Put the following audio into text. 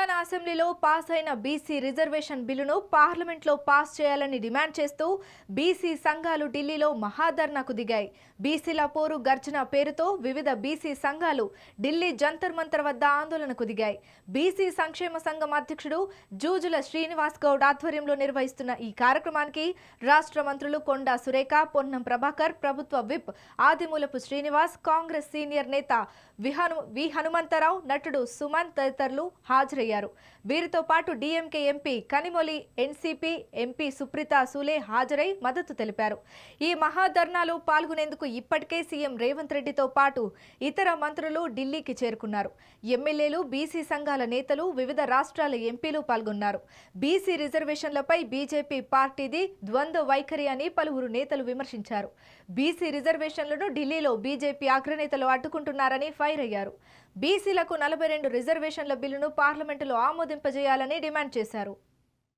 తెలంగాణ అసెంబ్లీలో పాస్ అయిన BC reservation బిల్లును పార్లమెంట్లో పాస్ చేయాలని డిమాండ్ చేస్తూ బీసీ సంఘాలు ఢిల్లీలో మహాధర్నాకు దిగాయి. బీసీల పోరు గర్జన పేరుతో వివిధ బీసీ సంఘాలు ఢిల్లీ జంతర్ మంతర్ వద్ద ఆందోళనకు దిగాయి. బీసీ సంక్షేమ సంఘం అధ్యక్షుడు జూజుల శ్రీనివాస్ గౌడ్ ఆధ్వర్యంలో నిర్వహిస్తున్న ఈ కార్యక్రమానికి రాష్ట్ర మంత్రులు కొండా సురేఖ పొన్నం ప్రభాకర్ ప్రభుత్వ విప్ ఆదిమూలపు శ్రీనివాస్ కాంగ్రెస్ సీనియర్ నేత విహను వి హనుమంతరావు నటుడు సుమన్ తదితరులు హాజరయ్యారు. వీరితో పాటు DMK MP Kanimozhi NCP MP Supriya Sule హాజరై మద్దతు తెలిపారు. ఈ మహాధర్నాలో పాల్గొనేందుకు ఇప్పటికే సీఎం రేవంత్ రెడ్డితో పాటు ఇతర మంత్రులు ఢిల్లీకి చేరుకున్నారు. ఎమ్మెల్యేలు బీసీ సంఘాల నేతలు వివిధ రాష్ట్రాల ఎంపీలు పాల్గొన్నారు. బీసీ రిజర్వేషన్లపై బీజేపీ పార్టీది ద్వంద్వ వైఖరి అని పలువురు నేతలు విమర్శించారు. బీసీ రిజర్వేషన్లను ఢిల్లీలో బీజేపీ అగ్రనేతలు అడ్డుకుంటున్నారని ఫైర్ అయ్యారు. బీసీలకు నలభై రెండు రిజర్వేషన్ల బిల్లును పార్లమెంట్ పార్లమెంటులో ఆమోదింపజేయాలని డిమాండ్ చేశారు